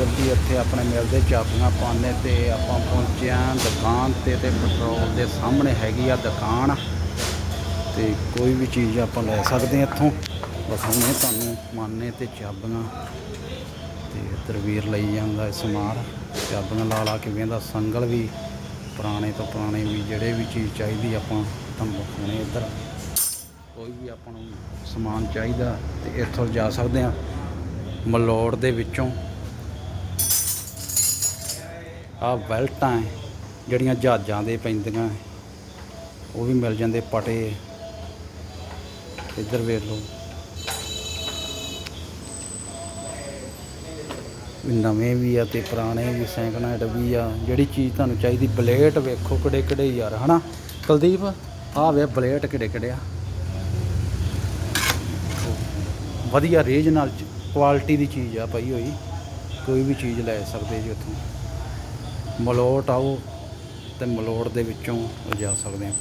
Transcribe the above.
ਵੀਰ ਜੀ ਇੱਥੇ ਆਪਣੇ ਮਿਲਦੇ ਚਾਬੀਆਂ ਪਾਉਂਦੇ ਤੇ ਆਪਾਂ ਪਹੁੰਚਿਆ ਦੁਕਾਨ ਤੇ ਤੇ ਪੈਟਰੋਲ ਦੇ ਸਾਹਮਣੇ ਹੈਗੀ ਆ ਦੁਕਾਨ। ਤੇ ਕੋਈ ਵੀ ਚੀਜ਼ ਆਪਾਂ ਲੈ ਸਕਦੇ ਹਾਂ ਇੱਥੋਂ। ਵਿਖਾਉਣੇ ਤੁਹਾਨੂੰ ਮਾਨੇ ਤੇ ਚਾਬੀਆਂ ਤੇ ਇੱਧਰ ਵੀਰ ਲਈ ਜਾਂਦਾ ਇਹ ਸਮਾਨ। ਚਾਬੀਆਂ ਲਾ ਲਾ ਕੇ ਵੇਂਦਾ ਸੰਗਲ ਵੀ ਪੁਰਾਣੇ ਤੋਂ ਪੁਰਾਣੇ ਵੀ ਜਿਹੜੇ ਵੀ ਚੀਜ਼ ਚਾਹੀਦੀ ਆਪਾਂ ਤੁਹਾਨੂੰ ਵਿਖਾਉਣੇ ਇੱਧਰ। ਕੋਈ ਵੀ ਆਪਾਂ ਨੂੰ ਸਮਾਨ ਚਾਹੀਦਾ ਤੇ ਇੱਥੋਂ ਜਾ ਸਕਦੇ ਆ ਮਲੋੜ ਦੇ ਵਿੱਚੋਂ। ਆਹ ਬੈਲਟਾਂ ਹੈ ਜਿਹੜੀਆਂ ਜਹਾਜ਼ਾਂ ਦੇ ਪੈਂਦੀਆਂ ਉਹ ਵੀ ਮਿਲ ਜਾਂਦੇ ਪਟੇ। ਇੱਧਰ ਵੇਖ ਲਓ। ਨਵੇਂ ਵੀ ਆ ਤੇ ਪੁਰਾਣੇ ਵੀ ਸੈਕਿੰਡ ਹੈਂਡ ਵੀ ਆ। ਜਿਹੜੀ ਚੀਜ਼ ਤੁਹਾਨੂੰ ਚਾਹੀਦੀ, ਬਲੇਟ ਵੇਖੋ ਕਿਹੜੇ ਕਿਹੜੇ ਯਾਰ, ਹਨਾ? ਕੁਲਦੀਪ, ਆਹ ਵੇ ਬਲੇਟ ਕਿਹੜੇ ਕਿਹੜੇ ਆ। ਵਧੀਆ ਰੇਜ ਨਾਲ ਕੁਆਲਿਟੀ ਦੀ ਚੀਜ਼ ਆ ਪਈ ਹੋਈ। ਕੋਈ ਵੀ ਚੀਜ਼ ਲੈ ਸਕਦੇ ਜੀ ਉੱਥੋਂ। ਮਲੋਟ ਆਓ ਅਤੇ ਮਲੋਟ ਦੇ ਵਿੱਚੋਂ ਜਾ ਸਕਦੇ ਹਾਂ।